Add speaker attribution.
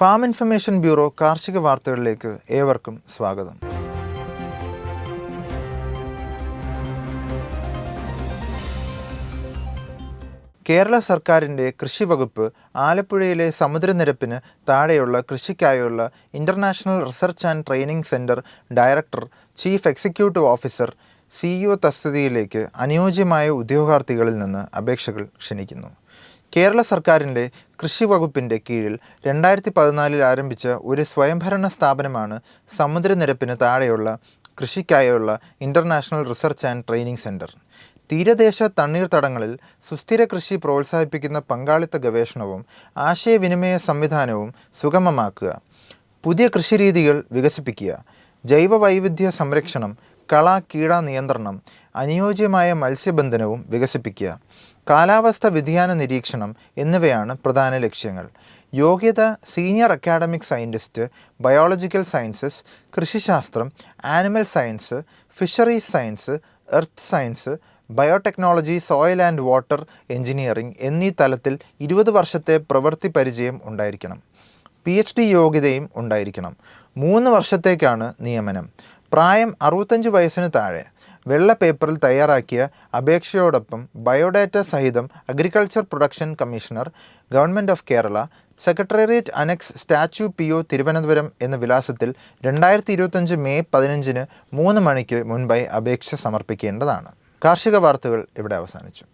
Speaker 1: Farm information bureau കാർഷിക വാർത്തകളിലേക്ക് ഏവർക്കും സ്വാഗതം. കേരള സർക്കാരിന്റെ കൃഷി വകുപ്പ് ആലപ്പുഴയിലെ സമുദ്രനിരപ്പിന് താഴെയുള്ള കൃഷിക്കായുള്ള international research and training centre director chief executive officer CEO തസ്തികയിലേക്ക് അനുയോജ്യമായ ഉദ്യോഗാർത്ഥികളിൽ നിന്ന് അപേക്ഷകൾ ക്ഷണിക്കുന്നു. കേരള സർക്കാരിന്റെ കൃഷി വകുപ്പിന്റെ കീഴിൽ രണ്ടായിരത്തി പതിനാലിൽ ആരംഭിച്ച ഒരു സ്വയംഭരണ സ്ഥാപനമാണ് സമുദ്രനിരപ്പിന് താഴെയുള്ള കൃഷിക്കായുള്ള international research and training centre തീരദേശ തണ്ണീർത്തടങ്ങളിൽ സുസ്ഥിര കൃഷി പ്രോത്സാഹിപ്പിക്കുന്ന പങ്കാളിത്ത ഗവേഷണവും ആശയവിനിമയ സംവിധാനവും സുഗമമാക്കുക. പുതിയ കൃഷിരീതികൾ വികസിപ്പിക്കുക. ജൈവവൈവിധ്യ സംരക്ഷണം കള കീട നിയന്ത്രണം അനുയോജ്യമായ മത്സ്യബന്ധനവും വികസിപ്പിക്കുക കാലാവസ്ഥ വ്യതിയാന നിരീക്ഷണം എന്നിവയാണ് പ്രധാന ലക്ഷ്യങ്ങൾ. യോഗ്യത senior academic scientist biological sciences കൃഷിശാസ്ത്രം animal science fisheries science earth science biotechnology soil and water engineering എന്നീ തലത്തിൽ ഇരുപത് വർഷത്തെ പ്രവൃത്തി പരിചയം ഉണ്ടായിരിക്കണം. പി എച്ച് ഡി യോഗ്യതയും ഉണ്ടായിരിക്കണം. മൂന്ന് വർഷത്തേക്കാണ് നിയമനം. പ്രായം അറുപത്തഞ്ച് വയസ്സിന് താഴെ വെള്ള പേപ്പറിൽ തയ്യാറാക്കിയ അപേക്ഷയോടൊപ്പം ബയോഡാറ്റ സഹിതം agriculture production commissioner government of Kerala secretariat annex statue P O Thiruvananthapuram എന്ന വിലാസത്തിൽ രണ്ടായിരത്തി ഇരുപത്തഞ്ച് മെയ് പതിനഞ്ചിന് മൂന്ന് മണിക്ക് മുൻപായി അപേക്ഷ സമർപ്പിക്കേണ്ടതാണ്. കാർഷിക വാർത്തകൾ ഇവിടെ അവസാനിച്ചു.